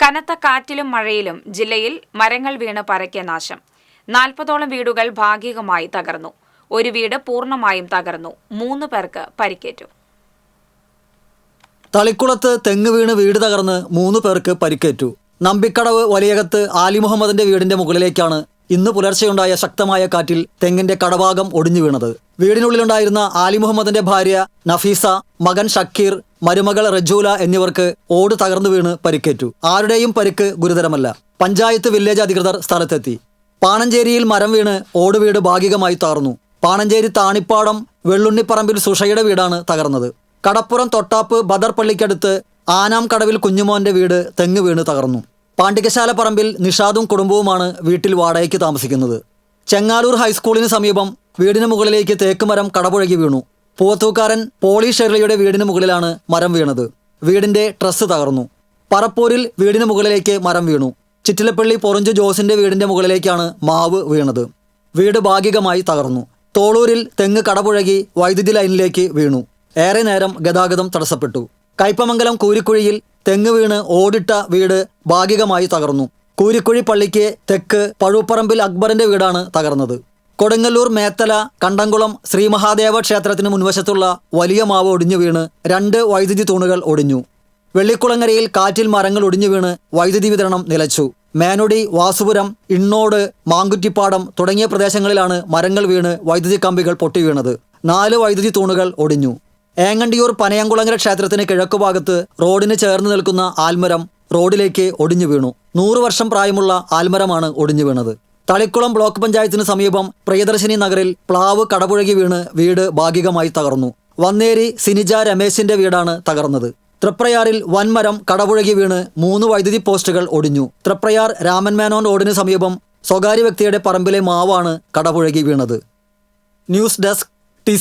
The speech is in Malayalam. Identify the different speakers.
Speaker 1: കനത്ത കാറ്റിലും മഴയിലും ജില്ലയിൽ മരങ്ങൾ വീണ് പരക്കിയ നാശം. നാൽപ്പതോളം വീടുകൾ ഭാഗികമായി തകർന്നു. ഒരു വീട് പൂർണമായും തകർന്നു. മൂന്ന് പേർക്ക് പരിക്കേറ്റു.
Speaker 2: തളിക്കുളത്ത് തെങ്ങ് വീണ് വീട് തകർന്ന് മൂന്ന് പേർക്ക് പരിക്കേറ്റു. നമ്പിക്കടവ് വലിയകത്ത് ആലി മുഹമ്മദിന്റെ വീടിന്റെ മുകളിലേക്കാണ് ഇന്ന് പുലർച്ചെയുണ്ടായ ശക്തമായ കാറ്റിൽ തെങ്ങിന്റെ കടഭാഗം ഒടിഞ്ഞു വീണത്. വീടിനുള്ളിലുണ്ടായിരുന്ന ആലി മുഹമ്മദിന്റെ ഭാര്യ നഫീസ മകൻ ഷക്കീർ മരുമകൾ റജൂല എന്നിവർക്ക് ഓട് തകർന്നു വീണ് പരിക്കേറ്റു. ആരുടെയും പരിക്ക് ഗുരുതരമല്ല. പഞ്ചായത്ത് വില്ലേജ് അധികൃതർ സ്ഥലത്തെത്തി. പാണഞ്ചേരിയിൽ മരം വീണ് ഓട് വീട് ഭാഗികമായി തകർന്നു പാണഞ്ചേരി താണിപ്പാടം വെള്ളുണ്ണിപ്പറമ്പിൽ സുഷയുടെ വീടാണ് തകർന്നത്. കടപ്പുറം തൊട്ടാപ്പ് ബദർ പള്ളിക്കടുത്ത് ആനാം കടവിൽ കുഞ്ഞുമോന്റെ വീട് തെങ്ങ് വീണ് തകർന്നു. പാണ്ടികശാല പറമ്പിൽ നിഷാദും കുടുംബവുമാണ് വീട്ടിൽ വാടകയ്ക്ക് താമസിക്കുന്നത്. ചെങ്ങാലൂർ ഹൈസ്കൂളിന് സമീപം വീടിന് മുകളിലേക്ക് തേക്കുമരം കടപുഴകി വീണു. പൂവത്തൂക്കാരൻ പോളി ഷെർലിയുടെ വീടിന് മുകളിലാണ് മരം വീണത്. വീടിന്റെ ട്രസ് തകർന്നു. പറപ്പൂരിൽ വീടിന് മുകളിലേക്ക് മരം വീണു. ചിറ്റിലപ്പള്ളി പൊറഞ്ചു ജോസിന്റെ വീടിന്റെ മുകളിലേക്കാണ് മാവ് വീണത്. വീട് ഭാഗികമായി തകർന്നു. തോളൂരിൽ തെങ്ങ് കടപുഴകി വൈദ്യുതി ലൈനിലേക്ക് വീണു. ഏറെ നേരം ഗതാഗതം തടസ്സപ്പെട്ടു. കൈപ്പമംഗലം കൂരിക്കുഴിയിൽ തെങ്ങ് വീണ് ഓടിട്ട വീട് ഭാഗികമായി തകർന്നു. കൂരിക്കുഴി പള്ളിക്ക് തെക്ക് പഴുപ്പറമ്പിൽ അക്ബറിന്റെ വീടാണ് തകർന്നത്. കൊടുങ്ങല്ലൂർ മേത്തല കണ്ടംകുളം ശ്രീ മഹാദേവ ക്ഷേത്രത്തിന് മുൻവശത്തുള്ള വലിയ മാവ് ഒടിഞ്ഞു വീണ് രണ്ട് വൈദ്യുതി തൂണുകൾ ഒടിഞ്ഞു. വെള്ളിക്കുളങ്ങരയിൽ കാറ്റിൽ മരങ്ങൾ ഒടിഞ്ഞു വീണ് വൈദ്യുതി വിതരണം നിലച്ചു. മേനൊടി വാസുപുരം ഇണ്ണോട് മാങ്കുറ്റിപ്പാടം തുടങ്ങിയ പ്രദേശങ്ങളിലാണ് മരങ്ങൾ വീണ് വൈദ്യുതി കമ്പികൾ പൊട്ടി വീണത്. നാല് വൈദ്യുതി തൂണുകൾ ഒടിഞ്ഞു. ഏങ്ങണ്ടിയൂർ പനയംകുളങ്ങര ക്ഷേത്രത്തിന് കിഴക്കുഭാഗത്ത് റോഡിന് ചേർന്ന് നിൽക്കുന്ന ആൽമരം റോഡിലേക്ക് ഒടിഞ്ഞു വീണു. നൂറു വർഷം പ്രായമുള്ള ആൽമരമാണ് ഒടിഞ്ഞു വീണത്. തളിക്കുളം ബ്ലോക്ക് പഞ്ചായത്തിന് സമീപം പ്രിയദർശിനി നഗറിൽ പ്ലാവ് കടപുഴകി വീണ് വീട് ഭാഗികമായി തകർന്നു. വന്നേരി സിനിജ രമേശിന്റെ വീടാണ് തകർന്നത്. തൃപ്രയാറിൽ വൻമരം കടപുഴകി വീണ് മൂന്ന് വൈദ്യുതി പോസ്റ്റുകൾ ഒടിഞ്ഞു. തൃപ്രയാർ രാമൻ മേനോൻ റോഡിന് സമീപം സ്വകാര്യ വ്യക്തിയുടെ പറമ്പിലെ മാവാണ് കടപുഴകി വീണത്. News desk T